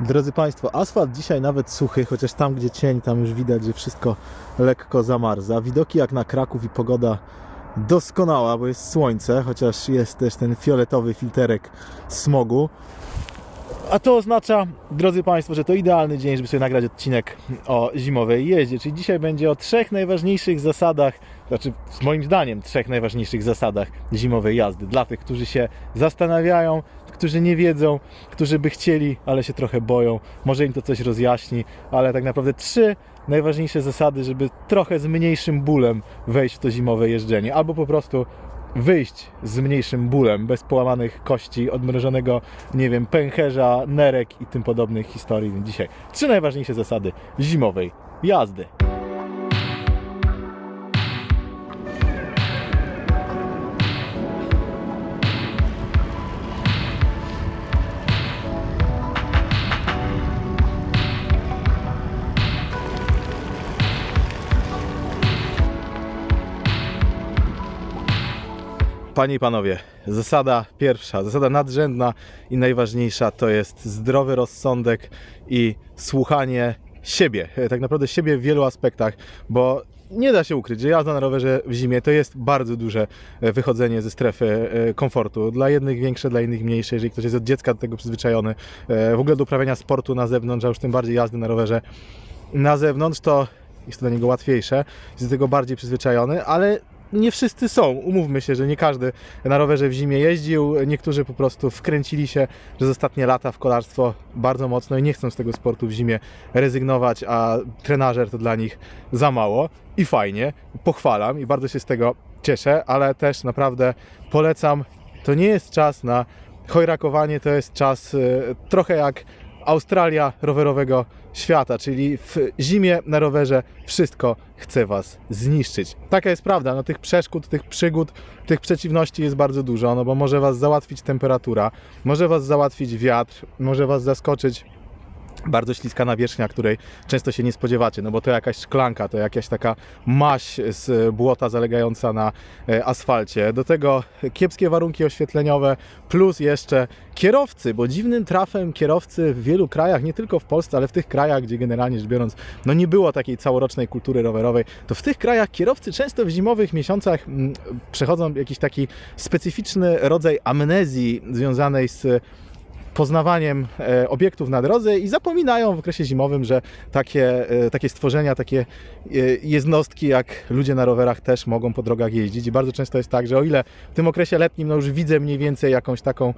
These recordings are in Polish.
Drodzy Państwo, asfalt dzisiaj nawet suchy, chociaż tam gdzie cień, tam już widać, że wszystko lekko zamarza. Widoki jak na Kraków i pogoda doskonała, bo jest słońce, chociaż jest też ten fioletowy filterek smogu. A to oznacza, drodzy Państwo, że to idealny dzień, żeby sobie nagrać odcinek o zimowej jeździe. Czyli dzisiaj będzie o trzech najważniejszych zasadach, znaczy moim zdaniem trzech najważniejszych zasadach zimowej jazdy. Dla tych, którzy się zastanawiają, którzy nie wiedzą, którzy by chcieli, ale się trochę boją. Może im to coś rozjaśni, ale tak naprawdę trzy najważniejsze zasady, żeby trochę z mniejszym bólem wejść w to zimowe jeżdżenie. Albo po prostu wyjść z mniejszym bólem, bez połamanych kości, odmrożonego, nie wiem, pęcherza, nerek i tym podobnych historii. Dzisiaj trzy najważniejsze zasady zimowej jazdy. Panie i panowie, zasada pierwsza, zasada nadrzędna i najważniejsza to jest zdrowy rozsądek i słuchanie siebie. E, Tak naprawdę siebie w wielu aspektach, bo nie da się ukryć, że jazda na rowerze w zimie to jest bardzo duże e, wychodzenie ze strefy e, komfortu. Dla jednych większe, dla innych mniejsze. Jeżeli ktoś jest od dziecka do tego przyzwyczajony, w ogóle do uprawiania sportu na zewnątrz, a już tym bardziej jazdy na rowerze na zewnątrz, to jest to dla niego łatwiejsze, jest do tego bardziej przyzwyczajony, ale nie wszyscy są. Umówmy się, że nie każdy na rowerze w zimie jeździł. Niektórzy po prostu wkręcili się przez ostatnie lata w kolarstwo bardzo mocno i nie chcą z tego sportu w zimie rezygnować, a trenażer to dla nich za mało. I fajnie, pochwalam i bardzo się z tego cieszę, ale też naprawdę polecam. To nie jest czas na chojrakowanie, to jest czas y, trochę jak Australia rowerowego świata, czyli w zimie na rowerze wszystko chce Was zniszczyć. Taka jest prawda, no tych przeszkód, tych przygód, tych przeciwności jest bardzo dużo, no bo może Was załatwić temperatura, może Was załatwić wiatr, może Was zaskoczyć bardzo śliska nawierzchnia, której często się nie spodziewacie, no bo to jakaś szklanka, to jakaś taka maź z błota zalegająca na e, asfalcie. Do tego kiepskie warunki oświetleniowe, plus jeszcze kierowcy, bo dziwnym trafem kierowcy w wielu krajach, nie tylko w Polsce, ale w tych krajach, gdzie generalnie rzecz biorąc, no nie było takiej całorocznej kultury rowerowej, to w tych krajach kierowcy często w zimowych miesiącach mm, przechodzą jakiś taki specyficzny rodzaj amnezji związanej z poznawaniem e, obiektów na drodze i zapominają w okresie zimowym, że takie, e, takie stworzenia, takie e, jednostki jak ludzie na rowerach też mogą po drogach jeździć. I bardzo często jest tak, że o ile w tym okresie letnim no już widzę mniej więcej jakąś taką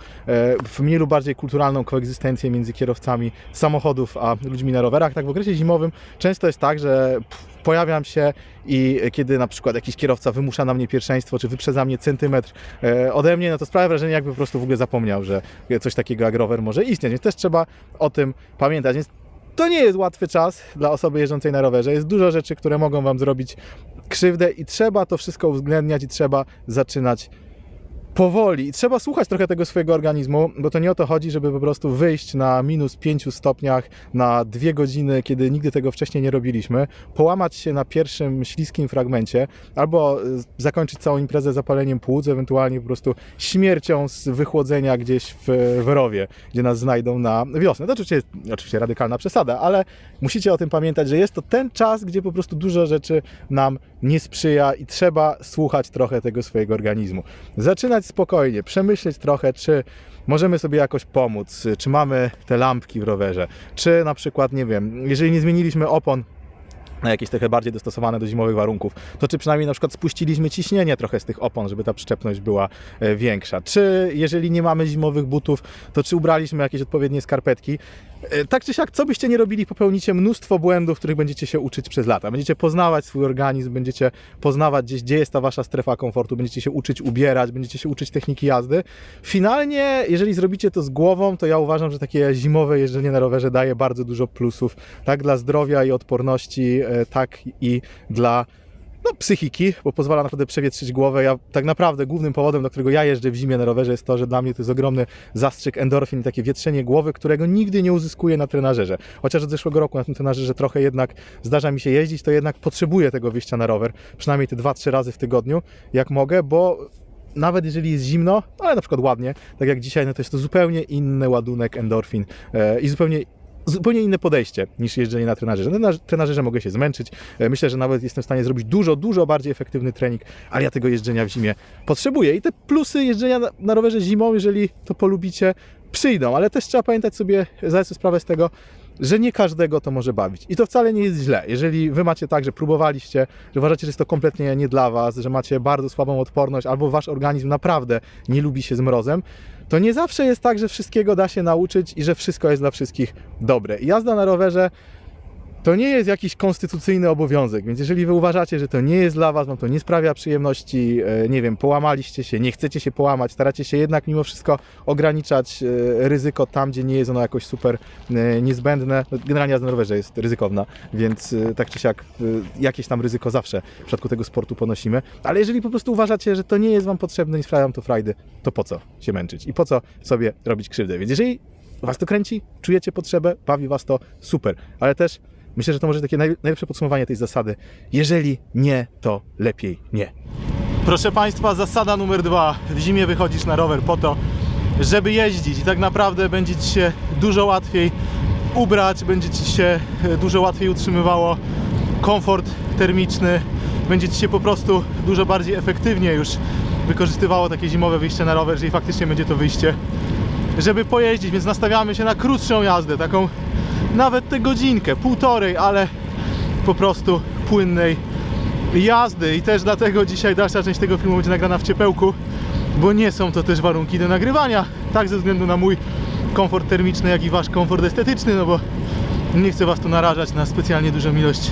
w mniej lub bardziej kulturalną koegzystencję między kierowcami samochodów a ludźmi na rowerach, tak w okresie zimowym często jest tak, że pff, pojawiam się i kiedy na przykład jakiś kierowca wymusza na mnie pierwszeństwo, czy wyprzedza mnie centymetr e, ode mnie, no to sprawia wrażenie, jakby po prostu w ogóle zapomniał, że coś takiego jak rower może istnieć. Więc też trzeba o tym pamiętać. Więc to nie jest łatwy czas dla osoby jeżdżącej na rowerze. Jest dużo rzeczy, które mogą Wam zrobić krzywdę i trzeba to wszystko uwzględniać i trzeba zaczynać powoli. I trzeba słuchać trochę tego swojego organizmu, bo to nie o to chodzi, żeby po prostu wyjść na minus 5 stopniach na dwie godziny, kiedy nigdy tego wcześniej nie robiliśmy, połamać się na pierwszym śliskim fragmencie, albo y, zakończyć całą imprezę zapaleniem płuc, ewentualnie po prostu śmiercią z wychłodzenia gdzieś w, w rowie, gdzie nas znajdą na wiosnę. To oczywiście oczywiście radykalna przesada, ale musicie o tym pamiętać, że jest to ten czas, gdzie po prostu dużo rzeczy nam nie sprzyja i trzeba słuchać trochę tego swojego organizmu. Zaczynać spokojnie, przemyśleć trochę, czy możemy sobie jakoś pomóc, czy mamy te lampki w rowerze, czy na przykład, nie wiem, jeżeli nie zmieniliśmy opon, na jakieś trochę bardziej dostosowane do zimowych warunków, to czy przynajmniej na przykład spuściliśmy ciśnienie trochę z tych opon, żeby ta przyczepność była e, większa. Czy jeżeli nie mamy zimowych butów, to czy ubraliśmy jakieś odpowiednie skarpetki. E, Tak czy siak, co byście nie robili, popełnicie mnóstwo błędów, których będziecie się uczyć przez lata. Będziecie poznawać swój organizm, będziecie poznawać gdzieś, gdzie jest ta wasza strefa komfortu, będziecie się uczyć ubierać, będziecie się uczyć techniki jazdy. Finalnie, jeżeli zrobicie to z głową, to ja uważam, że takie zimowe jeżdżenie na rowerze daje bardzo dużo plusów, tak dla zdrowia i odporności, e, tak i dla no, psychiki, bo pozwala naprawdę przewietrzyć głowę. Ja tak naprawdę głównym powodem, dla którego ja jeżdżę w zimie na rowerze jest to, że dla mnie to jest ogromny zastrzyk endorfin takie wietrzenie głowy, którego nigdy nie uzyskuję na trenażerze. Chociaż od zeszłego roku na tym trenażerze trochę jednak zdarza mi się jeździć, to jednak potrzebuję tego wyjścia na rower, przynajmniej te 2-3 razy w tygodniu, jak mogę, bo nawet jeżeli jest zimno, ale na przykład ładnie, tak jak dzisiaj, no to jest to zupełnie inny ładunek endorfin e, i zupełnie zupełnie inne podejście niż jeżdżenie na trenażerze. Na trenażerze mogę się zmęczyć. E, Myślę, że nawet jestem w stanie zrobić dużo, dużo bardziej efektywny trening, ale ja tego jeżdżenia w zimie potrzebuję. I te plusy jeżdżenia na, na rowerze zimą, jeżeli to polubicie, przyjdą, ale też trzeba pamiętać sobie, zdać sobie sprawę z tego, że nie każdego to może bawić. I to wcale nie jest źle. Jeżeli wy macie tak, że próbowaliście, że uważacie, że jest to kompletnie nie dla was, że macie bardzo słabą odporność, albo wasz organizm naprawdę nie lubi się z mrozem, to nie zawsze jest tak, że wszystkiego da się nauczyć i że wszystko jest dla wszystkich dobre. I jazda na rowerze to nie jest jakiś konstytucyjny obowiązek, więc jeżeli wy uważacie, że to nie jest dla was, wam to nie sprawia przyjemności, e, nie wiem, połamaliście się, nie chcecie się połamać, staracie się jednak mimo wszystko ograniczać e, ryzyko tam, gdzie nie jest ono jakoś super e, niezbędne. No, Generalnie jazda na jest ryzykowna, więc tak czy siak jakieś tam ryzyko zawsze w przypadku tego sportu ponosimy, ale jeżeli po prostu uważacie, że to nie jest wam potrzebne i sprawia wam to frajdy, to po co się męczyć i po co sobie robić krzywdę? Więc jeżeli was to kręci, czujecie potrzebę, bawi was to, super, ale też Myślę, że to może takie naj- najlepsze podsumowanie tej zasady. Jeżeli nie, to lepiej nie. Proszę Państwa, zasada numer dwa. W zimie wychodzisz na rower po to, żeby jeździć i tak naprawdę będzie Ci się dużo łatwiej ubrać, będzie Ci się e, dużo łatwiej utrzymywało komfort termiczny, będzie Ci się po prostu dużo bardziej efektywnie już wykorzystywało takie zimowe wyjście na rower, jeżeli faktycznie będzie to wyjście, żeby pojeździć, więc nastawiamy się na krótszą jazdę, taką nawet tę godzinkę, półtorej, ale po prostu płynnej jazdy. I też dlatego dzisiaj dalsza część tego filmu będzie nagrana w ciepełku, bo nie są to też warunki do nagrywania, tak ze względu na mój komfort termiczny, jak i wasz komfort estetyczny, no bo nie chcę was tu narażać na specjalnie dużą ilość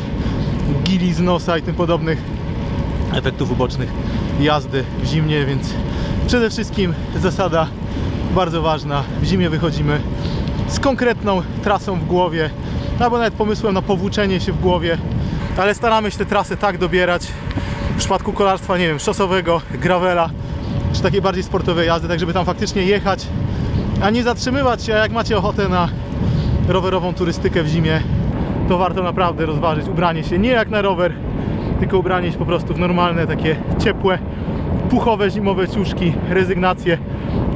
gili z nosa i tym podobnych efektów ubocznych jazdy w zimnie, więc przede wszystkim zasada bardzo ważna, w zimie wychodzimy z konkretną trasą w głowie, albo nawet pomysłem na powłóczenie się w głowie, ale staramy się te trasy tak dobierać, w przypadku kolarstwa, nie wiem, szosowego, gravela, czy takiej bardziej sportowej jazdy, tak żeby tam faktycznie jechać, a nie zatrzymywać się, a jak macie ochotę na rowerową turystykę w zimie, to warto naprawdę rozważyć ubranie się nie jak na rower, tylko ubranie się po prostu w normalne, takie ciepłe, puchowe, zimowe ciuszki, rezygnację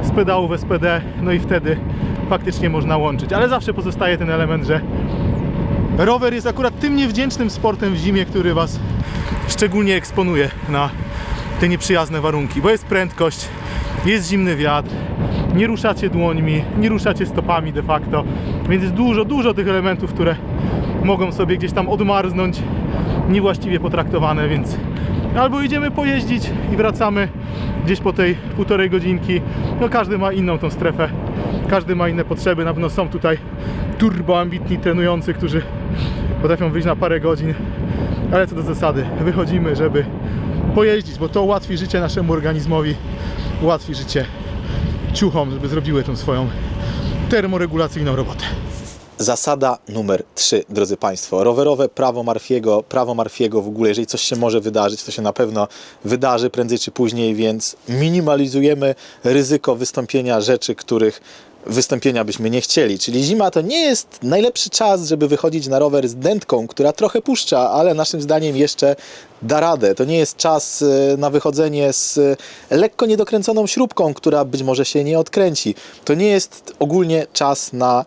z pedałów SPD, no i wtedy faktycznie można łączyć. Ale zawsze pozostaje ten element, że rower jest akurat tym niewdzięcznym sportem w zimie, który Was szczególnie eksponuje na te nieprzyjazne warunki, bo jest prędkość, jest zimny wiatr, nie ruszacie dłońmi, nie ruszacie stopami de facto, więc jest dużo, dużo tych elementów, które mogą sobie gdzieś tam odmarznąć, niewłaściwie potraktowane, więc albo idziemy pojeździć i wracamy gdzieś po tej półtorej godzinki. No każdy ma inną tą strefę, każdy ma inne potrzeby. Na pewno są tutaj turbo ambitni trenujący, którzy potrafią wyjść na parę godzin, ale co do zasady, wychodzimy, żeby pojeździć, bo to ułatwi życie naszemu organizmowi, ułatwi życie ciuchom, żeby zrobiły tą swoją termoregulacyjną robotę. Zasada numer 3, drodzy Państwo. Rowerowe prawo Marfiego, prawo Marfiego w ogóle, jeżeli coś się może wydarzyć, to się na pewno wydarzy prędzej czy później, więc minimalizujemy ryzyko wystąpienia rzeczy, których wystąpienia byśmy nie chcieli. Czyli zima to nie jest najlepszy czas, żeby wychodzić na rower z dętką, która trochę puszcza, ale naszym zdaniem jeszcze da radę. To nie jest czas e, na wychodzenie z e, lekko niedokręconą śrubką, która być może się nie odkręci. To nie jest ogólnie czas na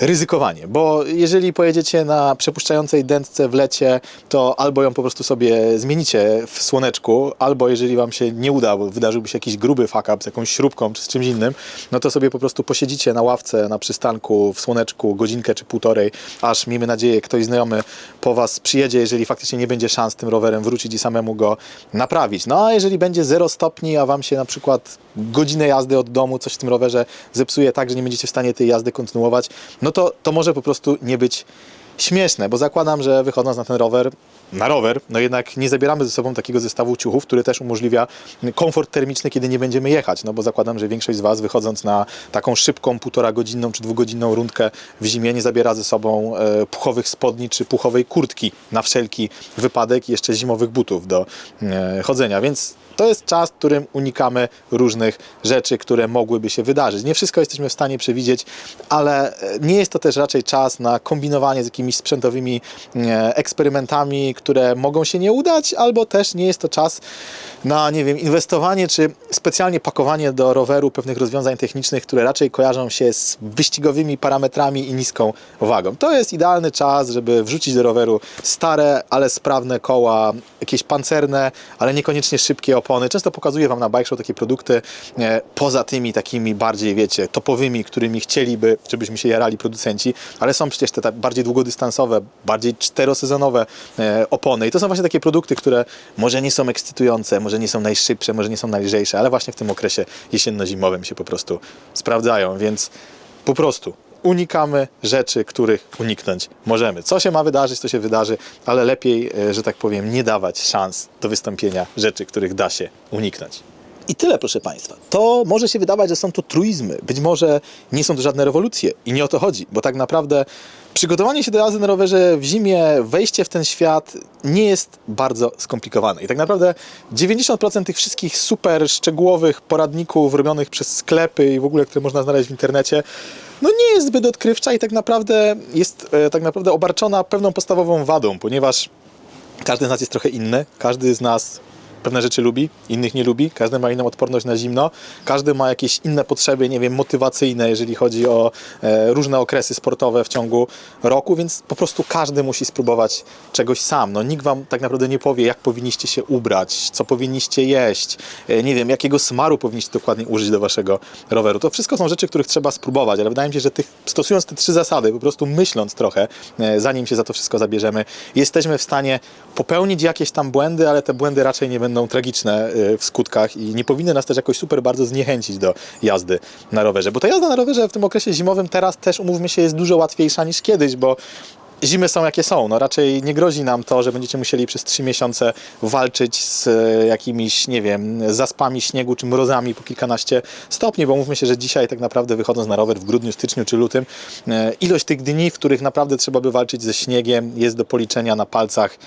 ryzykowanie, bo jeżeli pojedziecie na przepuszczającej dętce w lecie, to albo ją po prostu sobie zmienicie w słoneczku, albo jeżeli Wam się nie uda, bo wydarzyłby się jakiś gruby fuck up z jakąś śrubką czy z czymś innym, no to sobie po prostu posiedzicie na ławce, na przystanku, w słoneczku godzinkę czy półtorej, aż miejmy nadzieję ktoś znajomy po Was przyjedzie, jeżeli faktycznie nie będzie szans tym rowerem wrócić i samemu go naprawić. No a jeżeli będzie 0 stopni, a Wam się na przykład godzinę jazdy od domu coś w tym rowerze zepsuje tak, że nie będziecie w stanie tej jazdy kontynuować, no to, to może po prostu nie być śmieszne, bo zakładam, że wychodząc na ten rower, na rower, no jednak nie zabieramy ze sobą takiego zestawu ciuchów, który też umożliwia komfort termiczny, kiedy nie będziemy jechać, no bo zakładam, że większość z Was wychodząc na taką szybką, półtora godzinną czy dwugodzinną rundkę w zimie nie zabiera ze sobą e, puchowych spodni czy puchowej kurtki na wszelki wypadek i jeszcze zimowych butów do e, chodzenia, więc To jest czas, w którym unikamy różnych rzeczy, które mogłyby się wydarzyć. Nie wszystko jesteśmy w stanie przewidzieć, ale e, nie jest to też raczej czas na kombinowanie z jakimiś sprzętowymi e, eksperymentami, które mogą się nie udać, albo też nie jest to czas na, nie wiem, inwestowanie czy specjalnie pakowanie do roweru pewnych rozwiązań technicznych, które raczej kojarzą się z wyścigowymi parametrami i niską wagą. To jest idealny czas, żeby wrzucić do roweru stare, ale sprawne koła, jakieś pancerne, ale niekoniecznie szybkie opony. Często pokazuję Wam na Bike Show takie produkty e, poza tymi takimi bardziej, wiecie, topowymi, którymi chcieliby, żebyśmy się jarali producenci, ale są przecież te bardziej długodystansowe, bardziej czterosezonowe e, opony i to są właśnie takie produkty, które może nie są ekscytujące, może nie są najszybsze, może nie są najlżejsze, ale właśnie w tym okresie jesienno-zimowym się po prostu sprawdzają, więc po prostu unikamy rzeczy, których uniknąć możemy. Co się ma wydarzyć, to się wydarzy, ale lepiej, e, że tak powiem, nie dawać szans do wystąpienia rzeczy, których da się uniknąć. I tyle, proszę Państwa. To może się wydawać, że są to truizmy. Być może nie są to żadne rewolucje i nie o to chodzi, bo tak naprawdę przygotowanie się do jazdy na rowerze w zimie, wejście w ten świat nie jest bardzo skomplikowane. I tak naprawdę 90% tych wszystkich super szczegółowych poradników robionych przez sklepy i w ogóle, które można znaleźć w internecie, no nie jest zbyt odkrywcza i tak naprawdę jest e, tak naprawdę obarczona pewną podstawową wadą, ponieważ każdy z nas jest trochę inny, każdy z nas pewne rzeczy lubi, innych nie lubi, każdy ma inną odporność na zimno, każdy ma jakieś inne potrzeby, nie wiem, motywacyjne, jeżeli chodzi o e, różne okresy sportowe w ciągu roku, więc po prostu każdy musi spróbować czegoś sam. No, nikt wam tak naprawdę nie powie, jak powinniście się ubrać, co powinniście jeść, e, nie wiem, jakiego smaru powinniście dokładnie użyć do waszego roweru. To wszystko są rzeczy, których trzeba spróbować, ale wydaje mi się, że tych, stosując te trzy zasady, po prostu myśląc trochę, e, zanim się za to wszystko zabierzemy, jesteśmy w stanie popełnić jakieś tam błędy, ale te błędy raczej nie będą tragiczne y, w skutkach i nie powinny nas też jakoś super bardzo zniechęcić do jazdy na rowerze. Bo ta jazda na rowerze w tym okresie zimowym teraz też, umówmy się, jest dużo łatwiejsza niż kiedyś, bo zimy są jakie są. No raczej nie grozi nam to, że będziecie musieli przez 3 miesiące walczyć z e, jakimiś, nie wiem, zaspami śniegu czy mrozami po kilkanaście stopni, bo mówmy się, że dzisiaj tak naprawdę wychodząc na rower w grudniu, styczniu czy lutym, e, ilość tych dni, w których naprawdę trzeba by walczyć ze śniegiem jest do policzenia na palcach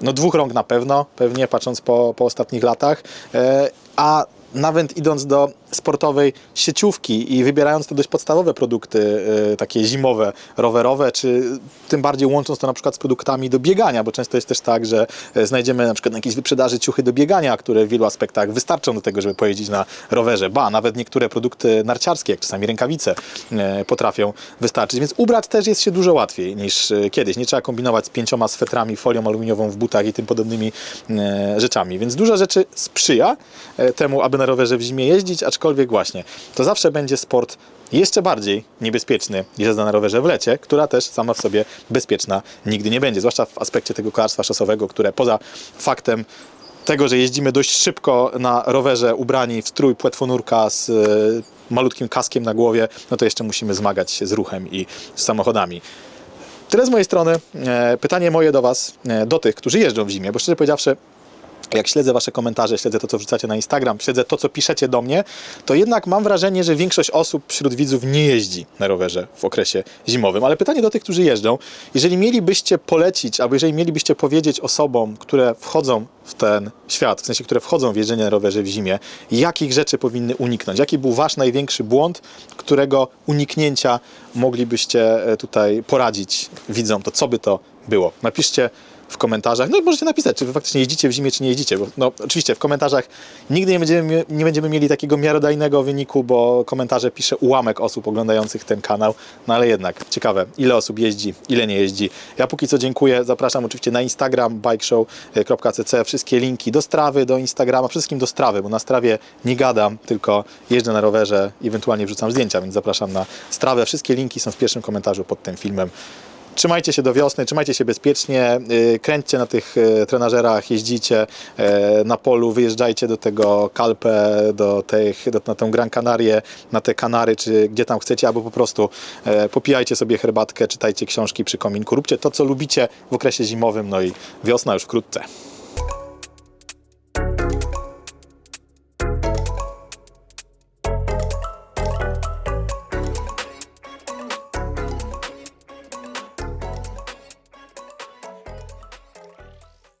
no dwóch rąk na pewno, pewnie patrząc po, po ostatnich latach, e, a nawet idąc do sportowej sieciówki i wybierając te dość podstawowe produkty, e, takie zimowe, rowerowe, czy tym bardziej łącząc to na przykład z produktami do biegania, bo często jest też tak, że e, znajdziemy na przykład na jakiejś wyprzedaży ciuchy do biegania, które w wielu aspektach wystarczą do tego, żeby pojeździć na rowerze. Ba, nawet niektóre produkty narciarskie, jak czasami rękawice, e, potrafią wystarczyć. Więc ubrać też jest się dużo łatwiej niż kiedyś. Nie trzeba kombinować z pięcioma swetrami, folią aluminiową w butach i tym podobnymi rzeczami. Więc dużo rzeczy sprzyja temu, aby na rowerze w zimie jeździć, aczkolwiek właśnie to zawsze będzie sport jeszcze bardziej niebezpieczny niż jazda na rowerze w lecie, która też sama w sobie bezpieczna nigdy nie będzie. Zwłaszcza w aspekcie tego kolarstwa szosowego, które poza faktem tego, że jeździmy dość szybko na rowerze ubrani w strój płetwonurka z e, malutkim kaskiem na głowie, no to jeszcze musimy zmagać się z ruchem i z samochodami. Tyle z mojej strony. E, Pytanie moje do Was, e, do tych, którzy jeżdżą w zimie, bo szczerze powiedziawszy, jak śledzę Wasze komentarze, śledzę to, co wrzucacie na Instagram, śledzę to, co piszecie do mnie, to jednak mam wrażenie, że większość osób wśród widzów nie jeździ na rowerze w okresie zimowym. Ale pytanie do tych, którzy jeżdżą, jeżeli mielibyście polecić, albo jeżeli mielibyście powiedzieć osobom, które wchodzą w ten świat, w sensie, które wchodzą w jeżdżenie na rowerze w zimie, jakich rzeczy powinny uniknąć? Jaki był Wasz największy błąd, którego uniknięcia moglibyście e, tutaj poradzić widzom, to co by to było? Napiszcie w komentarzach. No i możecie napisać, czy wy faktycznie jeździcie w zimie, czy nie jeździcie. Bo, no, oczywiście w komentarzach nigdy nie będziemy, nie będziemy mieli takiego miarodajnego wyniku, bo komentarze pisze ułamek osób oglądających ten kanał. No ale jednak ciekawe, ile osób jeździ, ile nie jeździ. Ja póki co dziękuję. Zapraszam oczywiście na Instagram bikeshow.cc. Wszystkie linki do strawy, do Instagrama, wszystkim do strawy, bo na strawie nie gadam, tylko jeżdżę na rowerze i ewentualnie wrzucam zdjęcia, więc zapraszam na strawę. Wszystkie linki są w pierwszym komentarzu pod tym filmem. Trzymajcie się do wiosny, trzymajcie się bezpiecznie, yy, kręćcie na tych yy, trenażerach, jeździcie yy, na polu, wyjeżdżajcie do tego Kalpę, do tych, do, na tę Gran Canarię, na te Kanary, czy gdzie tam chcecie, albo po prostu popijajcie sobie herbatkę, czytajcie książki przy kominku, róbcie to, co lubicie w okresie zimowym, no i wiosna już wkrótce.